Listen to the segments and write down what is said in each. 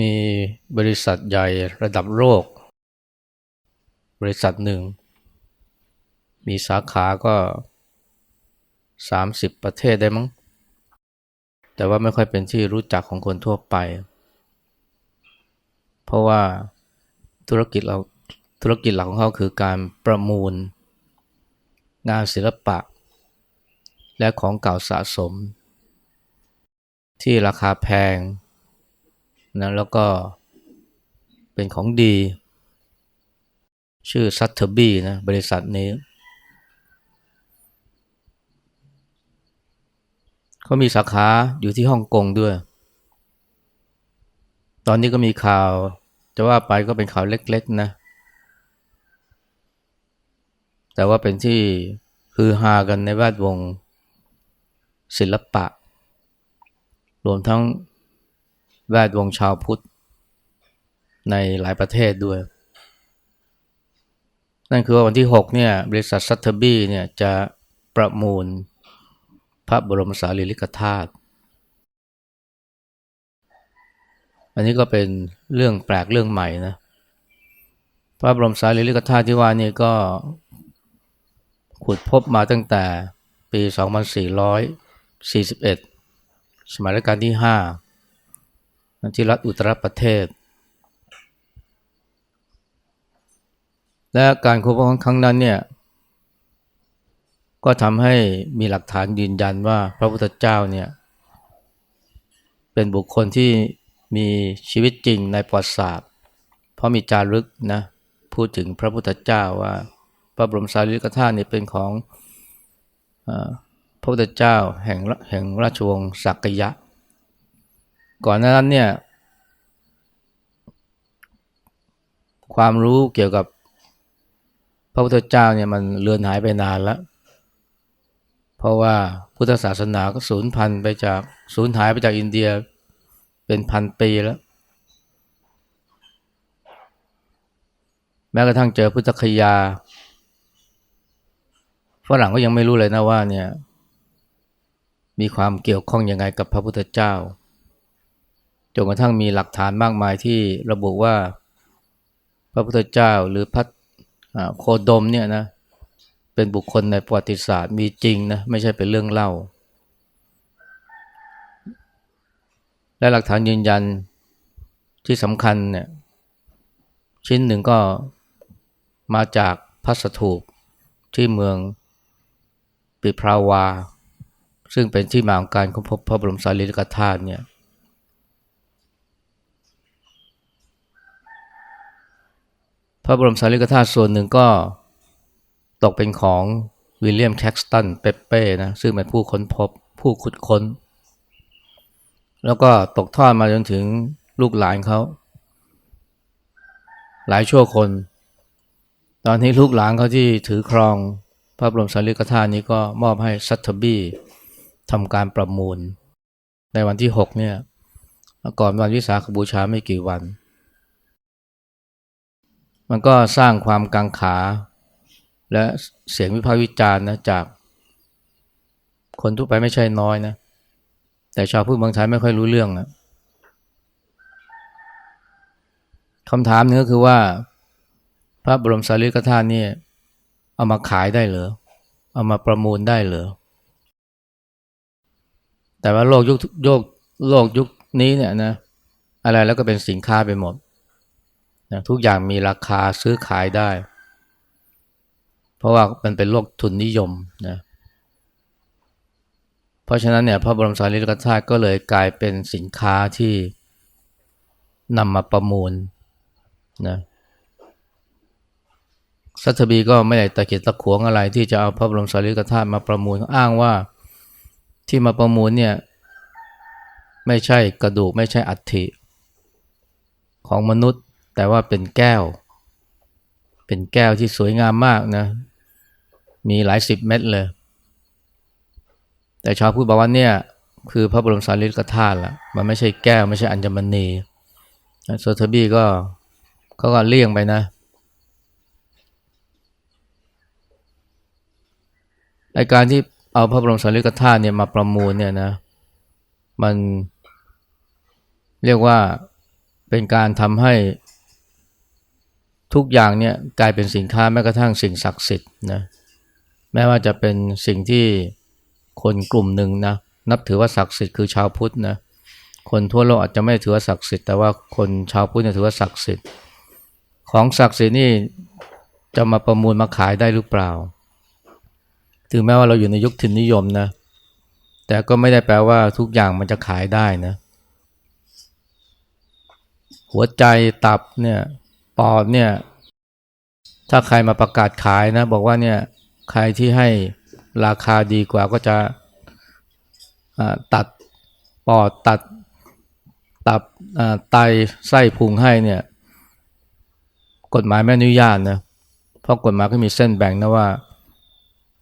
มีบริษัทใหญ่ระดับโลก บริษัทหนึ่ง มีสาขาก็ 30 ประเทศได้มั้ง แต่ว่าไม่ค่อยเป็นที่รู้จักของคนทั่วไป เพราะว่าธุรกิจเราธุรกิจหลักของเขาคือการประมูล งานศิลปะ และของเก่าสะสม ที่ราคาแพง นะแล้วก็เป็นของดี ชื่อซัตเทอร์บี้นะบริษัทนี้เขามีสาขาอยู่ที่ฮ่องกงด้วย ตอนนี้ก็มีข่าวจะว่าไปก็เป็นข่าวเล็กๆนะ แต่ว่าเป็นที่ฮือฮากันในแวดวงศิลปะ รวมทั้ง แวดวงชาวพุทธ ในหลายประเทศด้วย นั่นคือว่าวันที่ 6 เนี่ย บริษัทซัตเทอร์บี้เนี่ยจะประมูลพระบรมสารีริกธาตุอันนี้ก็เป็นเรื่องแปลกเรื่องใหม่นะ พระบรมสารีริกธาตุที่ว่านี่ก็ขุดพบมาตั้งแต่ปี 2441 สมัยรัชกาลที่ 5 ที่รัฐอุตรประเทศ และการค้นพบครั้งนั้นเนี่ยก็ทำให้มีหลักฐานยืนยันว่าพระพุทธเจ้าเนี่ยเป็นบุคคลที่มีชีวิตจริงในประวัติศาสตร์ เพราะมีจารึกนะพูดถึงพระพุทธเจ้าว่าพระบรมสารีริกธาตุเนี่ยเป็นของอพระพุทธเจ้าแห่งแห่งราชวงศ์สักยะ ก่อนหน้านั้นเนี่ย ความรู้เกี่ยวกับพระพุทธเจ้าเนี่ยมันเลือนหายไปนานแล้ว เพราะว่าพุทธศาสนาก็สูญพันธุ์ไปจากสูญหายไปจากอินเดียเป็นพันปีแล้ว แม้กระทั่งเจอพุทธคยาฝรั่งก็ยังไม่รู้เลยนะว่าเนี่ย มีความเกี่ยวข้องยังไงกับพระพุทธเจ้า จนกระทั่งมีหลักฐานมากมายที่ระบุว่า พระพุทธเจ้าหรือพระโคดมเนี่ยนะเป็นบุคคลในประวัติศาสตร์มีจริงนะไม่ใช่เป็นเรื่องเล่า และหลักฐานยืนยันที่สำคัญเนี่ยชิ้นหนึ่งก็มาจากพัสถูปที่เมืองปิพราวา ซึ่งเป็นที่มาของการค้นพบพระบรมสารีริกธาตุเนี่ย พระบรมสารีริกธาตุส่วนหนึ่งก็ตกเป็นของวิลเลียมแค็กสตันเปเป้นะซึ่งเป็นผู้ค้นพบผู้ขุดค้น แล้วก็ตกทอดมาจนถึงลูกหลานเขาหลายชั่วคน ตอนนี้ลูกหลานเขาที่ถือครองพระบรมสารีริกธาตุนี้ก็มอบให้ซัตเทอร์บี้ทำการประมูล ในวันที่ 6 เนี่ยก่อนวันวิสาขบูชาไม่กี่วัน มันก็สร้างความกังขา และเสียงวิพากษ์วิจารณ์นะจาก คนทั่วไปไม่ใช่น้อยนะ แต่ชาวพูดบางไทยไม่ค่อยรู้เรื่องนะคำถามนึงก็คือว่า พระบรมสารีริกธาตุนี่เอามาขายได้เหรอ เอามาประมูลได้เหรอ แต่ว่าโลกยุคโยกโลกยุคนี้เนี่ยนะ อะไรแล้วก็เป็นสินค้าไปหมด นะทุกอย่างมีราคาซื้อขายได้ เพราะว่ามันเป็นโลกทุนนิยมนะเพราะฉะนั้นเนี่ยพระบรมสารีริกธาตุก็เลยกลายเป็นสินค้าที่นำมาประมูลนะสัตบีก็ไม่ได้ตะเกียกตะขวงอะไร ที่จะเอาพระบรมสารีริกธาตุมาประมูลอ้างว่าที่มาประมูลเนี่ยไม่ใช่กระดูกไม่ใช่อัฐิของมนุษย์ แต่ว่าเป็นแก้ว เป็นแก้วที่สวยงามมากนะ มีหลายสิบเม็ดเลย แต่ชาวพูดบอกว่าเนี่ยคือพระบรมสารีริกธาตุละมันไม่ใช่แก้วไม่ใช่อัญมณีโซเทบี้ก็เขาก็เลี่ยงไปนะไอการที่เอาพระบรมสารีริกธาตุเนี่ยมาประมูลเนี่ยนะ มันเรียกว่าเป็นการทำให้ ทุกอย่างเนี่ยกลายเป็นสินค้าแม้กระทั่งสิ่งศักดิ์สิทธิ์นะแม้ว่าจะเป็นสิ่งที่คนกลุ่มหนึ่งนะนับถือว่าศักดิ์สิทธิ์คือชาวพุทธนะคนทั่วโลกอาจจะไม่ถือว่าศักดิ์สิทธิ์แต่ว่าคนชาวพุทธถือว่าศักดิ์สิทธิ์ ของศักดิ์สิทธิ์นี่จะมาประมูลมาขายได้หรือเปล่า ถึงแม้ว่าเราอยู่ในยุคทินนิยมนะแต่ก็ไม่ได้แปลว่าทุกอย่างมันจะขายได้นะ หัวใจตับเนี่ย ปอดเนี่ย ถ้าใครมาประกาศขายนะ บอกว่าเนี่ยใครที่ให้ราคาดีกว่าก็จะตัดปอดตัดตับไตไส้พุงให้เนี่ย กฎหมายไม่อนุญาตนะเพราะกฎหมายก็มีเส้นแบ่งนะว่า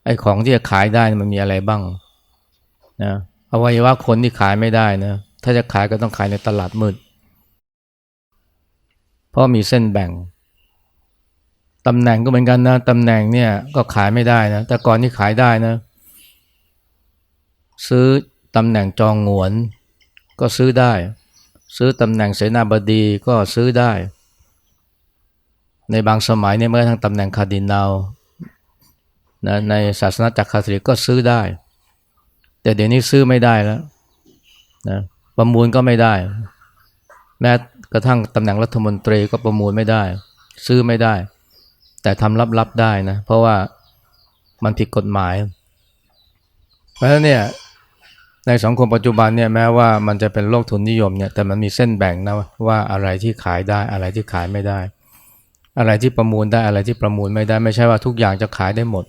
ไอ้ของที่จะขายได้มันมีอะไรบ้างนะอวัยวะคนที่ขายไม่ได้นะถ้าจะขายก็ต้องขายในตลาดมืด เพราะมีเส้นแบ่งตำแหน่งก็เหมือนกันนะตำแหน่งเนี่ยก็ขายไม่ได้นะแต่ก่อนที่ขายได้นะ ซื้อตำแหน่งจองงวน ก็ซื้อได้ ซื้อตำแหน่งเสนาบดีก็ซื้อได้ ในบางสมัยเนี่ยเมื่อทั้งตำแหน่งคาร์ดินัลนะในศาสนาจักรคาทอลิกก็ซื้อได้ แต่เดี๋ยวนี้ซื้อไม่ได้แล้วนะประมูลก็ไม่ได้ แม้ กระทั่งตำแหน่งรัฐมนตรีก็ประมูลไม่ได้ ซื้อไม่ได้ แต่ทำลับๆได้นะ เพราะว่ามันผิดกฎหมาย เพราะฉะนั้นเนี่ยในสังคมปัจจุบันเนี่ยแม้ว่ามันจะเป็นโลกทุนนิยมเนี่ยแต่มันมีเส้นแบ่งนะว่าอะไรที่ขายได้อะไรที่ขายไม่ได้ อะไรที่ประมูลได้อะไรที่ประมูลไม่ได้ไม่ใช่ว่าทุกอย่างจะขายได้หมด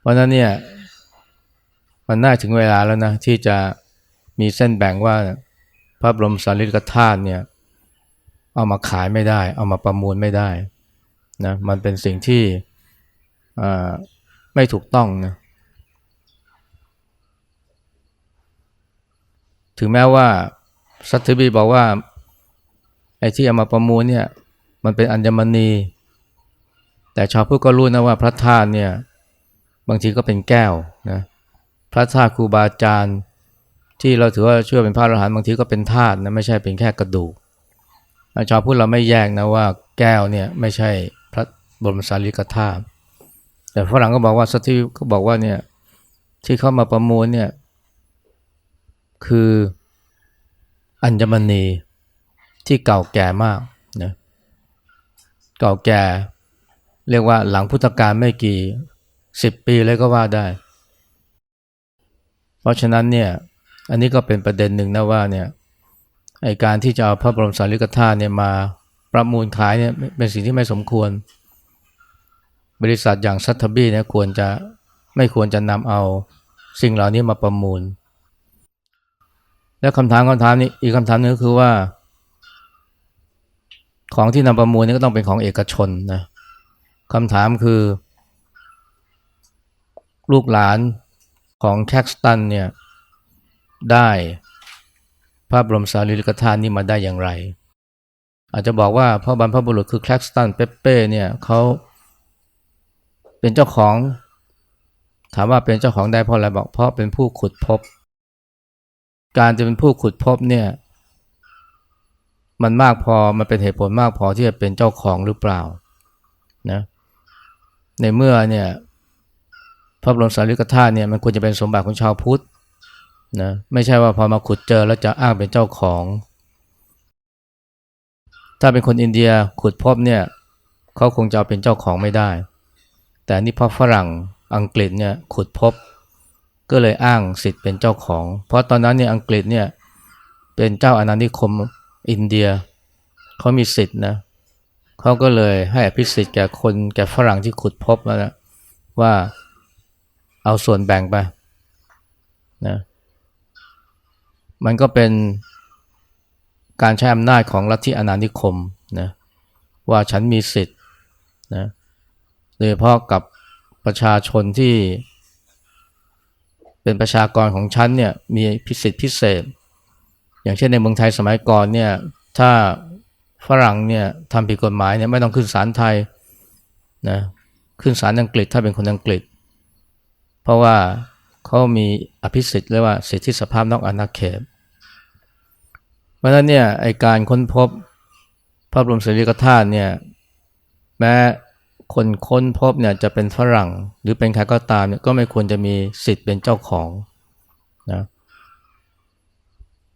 เพราะฉะนั้นเนี่ยมันน่าถึงเวลาแล้วนะที่จะมีเส้นแบ่งว่า พระบรมสารีริกธาตุเนี่ยเอามาขายไม่ได้ เอามาประมูลไม่ได้นะมันเป็นสิ่งที่ไม่ถูกต้องนะถึงแม้ว่าสัตบีบอกว่าไอ้ที่เอามาประมูลเนี่ยมันเป็นอัญมณี แต่ชาวพุทธก็รู้นะว่าพระธาตุเนี่ยบางทีก็เป็นแก้วนะพระธาตุครูบาอาจารย์ ที่เราถือว่าเชื่อเป็นพระอรหันต์บางทีก็เป็นธาตุนะไม่ใช่เป็นแค่กระดูกชาวพุทธเราไม่แยกนะว่าแก้วเนี่ยไม่ใช่พระบรมสารีริกธาตุแต่ฝรั่งก็บอกว่าสตว์ก็บอกว่าเนี่ยที่เข้ามาประมูลเนี่ยคืออัญมณีที่เก่าแก่มากนะเก่าแก่ เรียกว่าหลังพุทธกาลไม่กี่สิบปีเลยก็ว่าได้ เพราะฉะนั้นเนี่ย อันนี้ก็เป็นประเด็นหนึ่งนะว่าเนี่ยไอการที่จะเอาพระบรมสารีริกธาตุเนี่ยมาประมูลขายเนี่ยเป็นสิ่งที่ไม่สมควร บริษัทอย่างซัตทบี้เนี่ยควรจะไม่ควรจะนำเอาสิ่งเหล่านี้มาประมูล แล้วคำถามคำถามนี้อีกคำถามนึงก็คือว่า ของที่นำประมูลนี่ก็ต้องเป็นของเอกชนนะคำถามคือ ลูกหลานของแค็กสตันเนี่ย ได้พระบรมสารีริกธาตุนี้มาได้อย่างไร อาจจะบอกว่าพ่อบรรพบุรุษคือแคลกสตันเปเป้เนี่ยเขาเป็นเจ้าของ ถามว่าเป็นเจ้าของได้เพราะอะไรบอกเพราะเป็นผู้ขุดพบ การจะเป็นผู้ขุดพบเนี่ยมันมากพอมันเป็นเหตุผลมากพอที่จะเป็นเจ้าของหรือเปล่านะในเมื่อเนี่ยพระบรมสารีริกธาตุเนี่ยมันควรจะเป็นสมบัติของชาวพุทธ นะไม่ใช่ว่าพอมาขุดเจอแล้วจะอ้างเป็นเจ้าของ ถ้าเป็นคนอินเดียขุดพบเนี่ยเขาคงจะเอาเป็นเจ้าของไม่ได้ แต่นี่พอฝรั่งอังกฤษเนี่ยขุดพบ ก็เลยอ้างสิทธิ์เป็นเจ้าของ เพราะตอนนั้นเนี่ยอังกฤษเนี่ยเป็นเจ้าอาณานิคมอินเดียเขามีสิทธิ์นะเขาก็เลยให้อภิสิทธิ์แก่คนแก่ฝรั่งที่ขุดพบแล้วว่าเอาส่วนแบ่งไปนะ มันก็เป็นการใช้อำนาจของลัทธิอนานิคมนะว่าฉันมีสิทธิ์นะโดยเฉพาะกับประชาชนที่ เป็นประชากรของฉันเนี่ยมีพิเศษพิเศษ อย่างเช่นในเมืองไทยสมัยก่อนเนี่ยถ้าฝรั่งเนี่ยทำผิดกฎหมายเนี่ยไม่ต้องขึ้นศาลไทยนะขึ้นศาลอังกฤษถ้าเป็นคนอังกฤษ เพราะว่า เขามีอภิสิทธิ์เรียกว่าสิทธิสภาพนอกอาณาเขตเพราะฉะนั้นเนี่ยไอการค้นพบพระบรมสารีริกธาตุเนี่ยแม้คนค้นพบเนี่ยจะเป็นฝรั่งหรือเป็นใครก็ตามเนี่ยก็ไม่ควรจะมีสิทธิ์เป็นเจ้าของนะ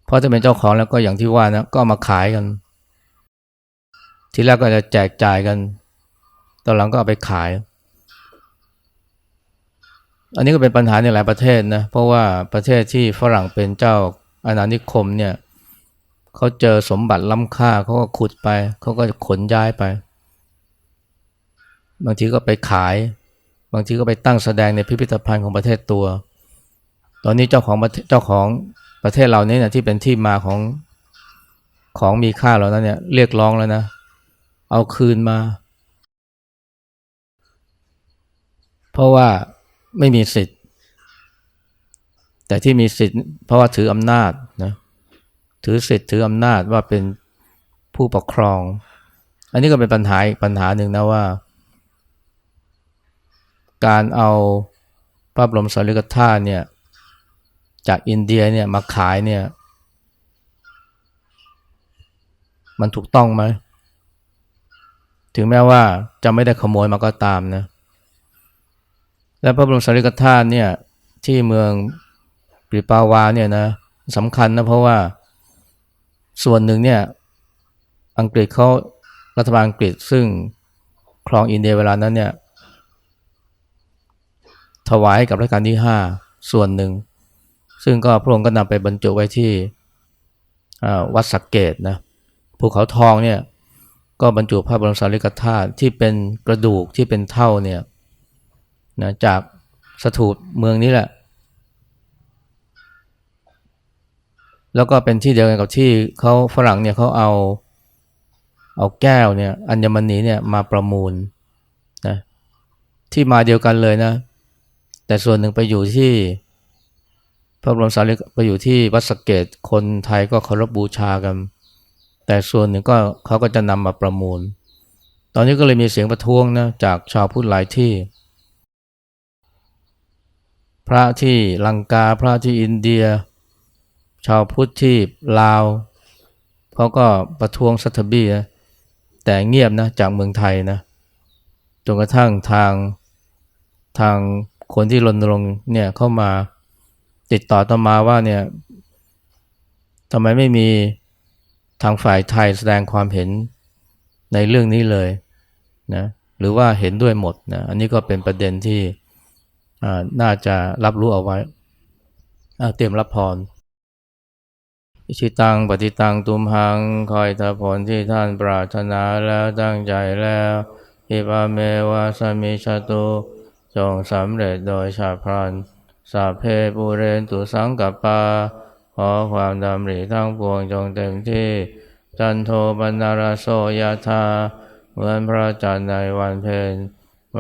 เพราะถ้าเป็นเจ้าของแล้วก็อย่างที่ว่านะก็ามาขายกัน ทีแรกก็จะแจกจ่ายกัน ตอนหลังก็เอาไปขาย อันนี้ก็เป็นปัญหาในหลายประเทศนะ เพราะว่าประเทศที่ฝรั่งเป็นเจ้าอาณานิคมเนี่ยเขาเจอสมบัติล้ำค่าเขาก็ขุดไป เขาก็ขนย้ายไป บางทีก็ไปขาย บางทีก็ไปตั้งแสดงในพิพิธภัณฑ์ของประเทศตัว ตอนนี้เจ้าของเจ้าของประเทศเราเนี่ยที่เป็นที่มาของของมีค่าเหล่านั้นเนี่ยเรียกร้องแล้วนะ เอาคืนมา เพราะว่า ไม่มีสิทธิ์ แต่ที่มีสิทธิ์ เพราะว่าถืออำนาจนะถือสิทธิ์ถืออำนาจว่าเป็นผู้ปกครอง อันนี้ก็เป็นปัญหาปัญหาหนึ่งนะว่า การเอาพระบรมสารีริกธาตุเนี่ยจากอินเดียเนี่ยมาขายเนี่ย มันถูกต้องไหมถึงแม้ว่าจะไม่ได้ขโมยมาก็ตามนะ และพระบรมสารีริกธาตุเนี่ยที่เมืองปริปาวาเนี่ยนะสำคัญนะเพราะว่าส่วนหนึ่งเนี่ยอังกฤษเขารัฐบาลอังกฤษซึ่งครองอินเดียเวลานั้นเนี่ยถวายกับรัชกาลที่ห้าส่วนหนึ่ง ซึ่งก็พระองค์ก็นำไปบรรจุไว้ที่วัดสักเกตนะภูเขาทองเนี่ยก็บรรจุพระบรมสารีริกธาตุที่เป็นกระดูกที่เป็นเท่าเนี่ย นะจากสถูปเมืองนี้แหละ แล้วก็เป็นที่เดียวกันกับที่เขาฝรั่งเนี่ยเขาเอาเอาแก้วเนี่ยอัญมณีเนี่ยมาประมูลนะที่มาเดียวกันเลยนะ แต่ส่วนหนึ่งไปอยู่ที่พระบรมสารีไปอยู่ที่วัดสเกตคนไทยก็เคารพบูชากัน แต่ส่วนหนึ่งก็เขาก็จะนำมาประมูล ตอนนี้ก็เลยมีเสียงประท้วงนะจากชาวพุทธหลายที่ พระที่ลังกาพระที่อินเดีย ชาวพุทธที่ลาวเขาก็ประท้วงสัตบีนะแต่เงียบนะจากเมืองไทยนะจนกระทั่งทางทางคนที่รณรงค์เนี่ยเข้ามาติดต่อต่อมาว่าเนี่ยทำไมไม่มีทางฝ่ายไทยแสดงความเห็นในเรื่องนี้เลยนะหรือว่าเห็นด้วยหมดนะอันนี้ก็เป็นประเด็นที่ น่าจะรับรู้เอาไว้ เตรียมรับพรอิชิตังปฏิตังตุมหังคอยถ้าผลที่ท่านปรารถนาแล้วตั้งใจแล้วอิปาเมวาสมิชตุจงสำเร็จโดยชาพรันสัพเพปูเรนตุสังกัปปา ขอความดำริทั้งปวงจงเต็มที่ จันโทปนารโสยธาเหมือนพระจันทร์ในวันเพ็ญ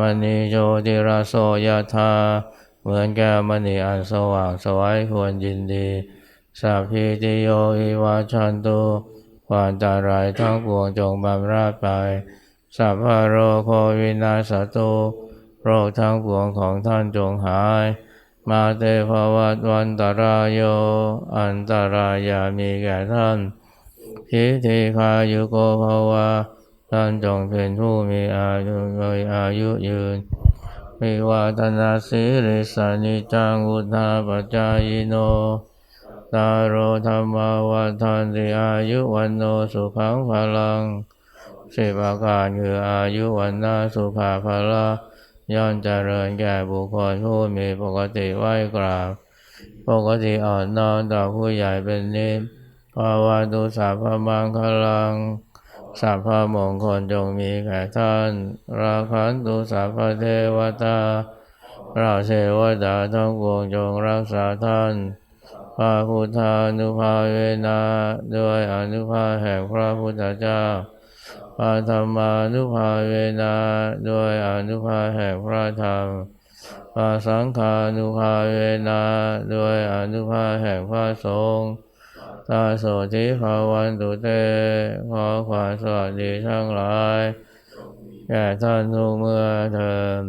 วันนี้โยติราโสยธาเหมือนแก้วมณีอันสว่างสวัยควรยินดีสัพพิติโยอิวาชันตุความตารายทั้งปวงจงบำราดไปสัพพโรโควินาสตุโรคทั้งปวงของท่านจงหาย มาเตภวัตวันตรายโย อันตรายามีแก่ท่านพิธีคายุโกภวะ ท่านจงเป็นผู้มีอายุมีอายุยืนมีวาตนาสิริสานิจังอุทาปจายโน ตารโรธรรมวัฏันติอายุวันโนสุขังพลังสิบอาการคืออายุวันนาสุภาพละย่อนเจริญแก่บุคคลผู้มีปกติไหวกราบ ปกติอ่อนน้อมต่อผู้ใหญ่เป็นนิพภาวะตุสัพพมังคลัง สัพพมงคลจงมีแก่ท่าน ราคันตุสัพพเทวตา ราเทวดาทั้งปวงจงรักษาท่านพระพุทธานุภาเวนะด้วยอนุภาแห่งพระพุทธเจ้าพระธรรมานุภาเวนะด้วยอนุภาแห่งพระธรรมพระสังฆานุภาเวนะด้วยอนุภาแห่งพระสงฆ์ ตาโสธิภาวันตุเต ขอความสวัสดีทั้งหลายแก่ท่านทุกเมื่อเถิด